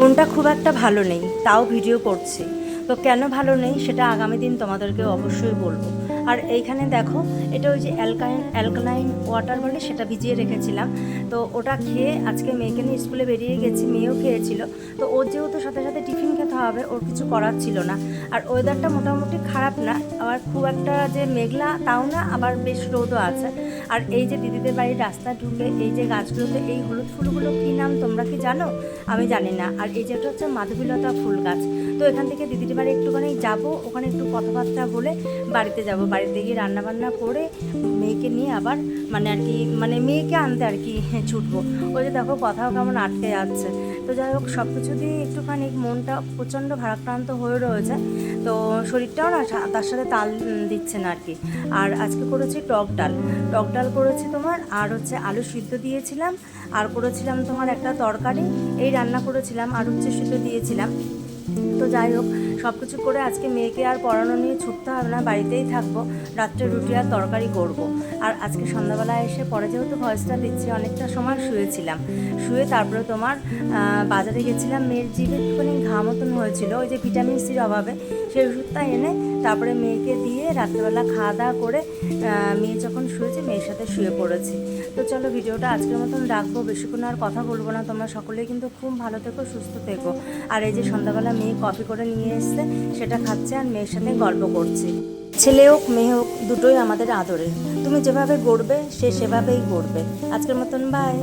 মনটা খুব একটা ভালো নেই, তাও ভিডিও করছে। তো কেন ভালো নেই সেটা আগামী দিন তোমাদেরকে অবশ্যই বলব। আর এইখানে দেখো, এটা ওই যে অ্যালকাইন অ্যালকালাইন ওয়াটার বলে সেটা ভিজিয়ে রেখেছিলাম। তো ওটা খেয়ে আজকে মেয়েকে নিয়ে স্কুলে বেরিয়ে গেছি, মেয়েও খেয়েছিল। তো ওর যেহেতু সাথে সাথে টিফিন খেতে হবে, ওর কিছু করার ছিল না। আর ওয়েদারটা মোটামুটি খারাপ না, আবার খুব একটা যে মেঘলা তাও না, আবার বেশ রোদও আছে। আর এই যে দিদিদের বাড়ির রাস্তা ঢুকে, এই যে গাছগুলোতে এই হলুদ ফুলগুলো কী নাম তোমরা কি জানো? আমি জানি না। আর এই যেটা হচ্ছে মাধবীলতা ফুল গাছ। তো এখান থেকে দিদির বাড়ি একটুখানি যাব, ওখানে একটু কথাবার্তা বলে বাড়িতে যাব। বাড়িতে গিয়ে রান্নাবান্না করে মেয়েকে নিয়ে আবার মানে আর কি মানে মেয়েকে আনতে আর কি ছুটবো। ওই যে দেখো কথাও কেমন আটকে যাচ্ছে। তো যাই হোক সব কিছু দিয়ে একটুখানি মনটা প্রচণ্ড ভারাক্রান্ত হয়ে রয়েছে। তো শরীরটাও না তার সাথে তাল দিচ্ছে না আর কি। আর আজকে করেছি টক ডাল। টক ডাল করেছি তোমার, আর হচ্ছে আলু সিদ্ধ দিয়েছিলাম, আর করেছিলাম তোমার একটা তরকারি। এই রান্না করেছিলাম, আর হচ্ছে সিদ্ধ দিয়েছিলাম। তো যাই হোক সব কিছু করে আজকে মেয়েকে আর পড়ানো নিয়ে ছুটতে হবে না, বাড়িতেই থাকব, রাত্রে রুটি আর তরকারি করব। আর আজকে সন্ধ্যাবেলা এসে পরে যেহেতু ভয়েসটা দিচ্ছি, অনেকটা সময় শুয়েছিলাম। শুয়ে তারপরে তোমার বাজারে গেছিলাম, মেয়ের জিভে একটুখানি ঘা মতন হয়েছিল, ওই যে ভিটামিন সির অভাবে। সেই ওষুধটা এনে তারপরে মেয়েকে দিয়ে রাত্রেবেলা খাওয়া দাওয়া করে মেয়ে যখন শুয়েছে, মেয়ের সাথে শুয়ে পড়েছি। তো চলো ভিডিওটা আজকের মতন রাখব, বেশিক্ষণ আর কথা বলব না। তোমরা সকলেই কিন্তু খুব ভালো থেকো, সুস্থ থেকো। আর এই যে সন্ধ্যাবেলা মেয়ে কফি করে নিয়ে এসছে সেটা খাচ্ছে আর মেয়ের সাথে গল্প করছে। ছেলে হোক, মেয়ে হোক, দুটোই আমাদের আদরে তুমি যেভাবে গড়বে, সে সেভাবেই গড়বে। আজকের মতন বাই